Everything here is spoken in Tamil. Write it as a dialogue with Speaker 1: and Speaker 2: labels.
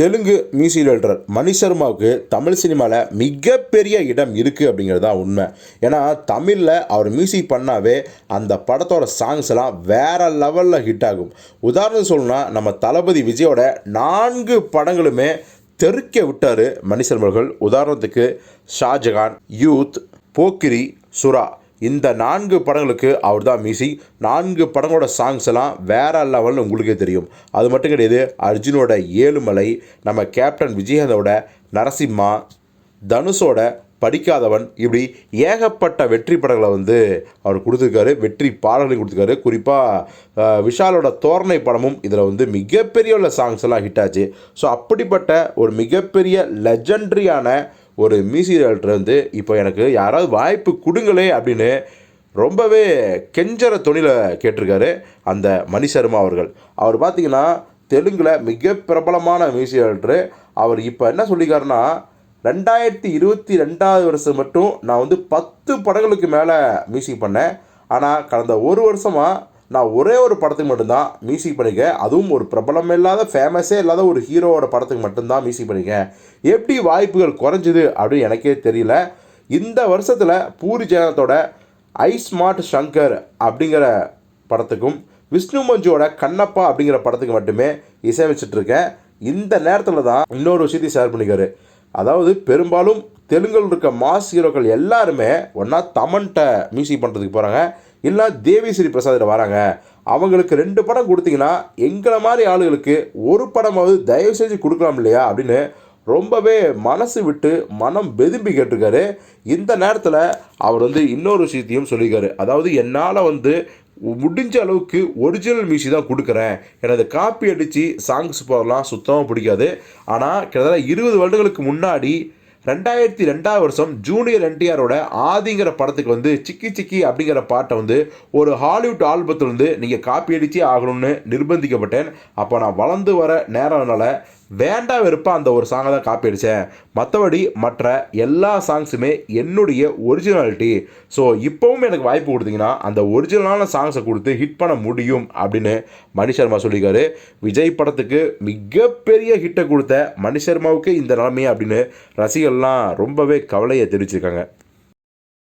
Speaker 1: தெலுங்கு மியூசிக் டைரக்டர் மணி சர்மாவுக்கு தமிழ் சினிமாவில் மிகப்பெரிய இடம் இருக்குது அப்படிங்கிறது தான் உண்மை. ஏன்னா தமிழில் அவர் மியூசிக் பண்ணாவே அந்த படத்தோட சாங்ஸ் எல்லாம் வேற லெவலில் ஹிட் ஆகும். உதாரணம் சொல்லணும்னா நம்ம தளபதி விஜயோட நான்கு படங்களுமே தெருக்க விட்டார் மணி சர்மர்கள் உதாரணத்துக்கு ஷாஜகான் யூத் போக்கிரி சுறா. இந்த நான்கு படங்களுக்கு அவர் தான் மியூசிக் நான்கு படங்களோட சாங்ஸ் எல்லாம் வேற லெவல்னு உங்களுக்கே தெரியும். அது மட்டும் கிடையாது அர்ஜுனோட ஏழுமலை நம்ம கேப்டன் விஜயகாந்தோட நரசிம்மா தனுஷோட படிக்காதவன் இப்படி ஏகப்பட்ட வெற்றி படங்களை வந்து அவர் கொடுத்துருக்காரு வெற்றி பாடல்களையும் கொடுத்துருக்காரு. குறிப்பாக விஷாலோட தோரணை படமும் இதில் வந்து மிகப்பெரிய உள்ள சாங்ஸ் எல்லாம் ஹிட் ஆச்சு. ஸோ அப்படிப்பட்ட ஒரு மிகப்பெரிய லெஜண்டரியான ஒரு மியூசிக் டைரக்டர் வந்து இப்போ எனக்கு யாராவது வாய்ப்பு கொடுங்களே அப்படின்னு ரொம்பவே கெஞ்சற தொழிலை கேட்டிருக்காரு அந்த மணி சர்மா அவர்கள். அவர் பார்த்தீங்கன்னா தெலுங்கில் மிக பிரபலமான மியூசிக் டைரக்டரு அவர் இப்போ என்ன சொல்லியிருக்காருன்னா ரெண்டாயிரத்தி இருபத்தி ரெண்டாவது வருஷம் மட்டும் நான் வந்து பத்து படங்களுக்கு மேலே மியூசிக் பண்ணேன். ஆனால் கடந்த ஒரு வருஷமாக நான் ஒரே ஒரு படத்துக்கு மட்டும்தான் மியூசிக் பண்ணிக்கேன் அதுவும் ஒரு பிரபலம் இல்லாத ஃபேமஸே இல்லாத ஒரு ஹீரோவோட படத்துக்கு மட்டும்தான் மியூசிக் பண்ணிக்கேன் எப்படி வாய்ப்புகள் குறைஞ்சிது அப்படின்னு எனக்கே தெரியல. இந்த வருஷத்தில் பூரி ஜெகநாத்தோட ஐ ஸ்மார்ட் ஷங்கர் அப்படிங்கிற படத்துக்கும் விஷ்ணு மஞ்சுவோட கண்ணப்பா அப்படிங்கிற படத்துக்கு மட்டுமே இசையமைச்சிட்ருக்கேன் இந்த நேரத்தில் தான் இன்னொரு விஷயத்தையும் ஷேர் பண்ணிக்காரு. அதாவது பெரும்பாலும் தெலுங்கில் இருக்க மாஸ் ஹீரோக்கள் எல்லாருமே ஒன்றா தமன்ட்ட மியூசிக் பண்ணுறதுக்கு போகிறாங்க இல்லை தேவி ஸ்ரீ பிரசாதில் வராங்க. அவங்களுக்கு ரெண்டு படம் கொடுத்தீங்கன்னா எங்களை மாதிரி ஆளுகளுக்கு ஒரு படமாவது தயவு செஞ்சு கொடுக்கலாம் இல்லையா அப்படின்னு ரொம்பவே மனசு விட்டு மனம் வெதும்பி கேட்டிருக்காரு. இந்த நேரத்தில் அவர் வந்து இன்னொரு விஷயத்தையும் சொல்லியிருக்காரு. அதாவது என்னால் வந்து முடிஞ்ச அளவுக்கு ஒரிஜினல் மியூசிக் தான் கொடுக்குறேன். எனது காப்பி அடித்து சாங்ஸ் போடலாம் சுத்தமாக பிடிக்காது. ஆனால் கிட்டத்தட்ட இருபது வருடங்களுக்கு முன்னாடி ரெண்டாயிரத்தி ரெண்டாவது வருஷம் ஜூனியர் என்டிஆரோட ஆதிங்கிற படத்துக்கு வந்து சிக்கி சிக்கி அப்படிங்கிற பாட்டை வந்து ஒரு ஹாலிவுட் ஆல்பத்தில் நீங்கள் காப்பி அடித்தே ஆகணும்னு நிர்பந்திக்கப்பட்டேன். அப்போ நான் வளர்ந்து வர நேரம்னால வேண்டா வெறுப்பாக அந்த ஒரு சாங்கை தான் காப்பி அடித்தேன் மற்றபடி மற்ற எல்லா சாங்ஸுமே என்னுடைய ஒரிஜினாலிட்டி ஸோ இப்போவும் எனக்கு வாய்ப்பு கொடுத்தீங்கன்னா அந்த ஒரிஜினலான சாங்ஸை கொடுத்து ஹிட் பண்ண முடியும் அப்படின்னு மணி சர்மா சொல்லியிருக்காரு. விஜய் படத்துக்கு மிகப்பெரிய ஹிட்டை கொடுத்த மணி சர்மாவுக்கு இந்த நிலைமையே அப்படின்னு ரசிகர்லாம் ரொம்பவே கவலையை தெரிவிச்சிருக்காங்க.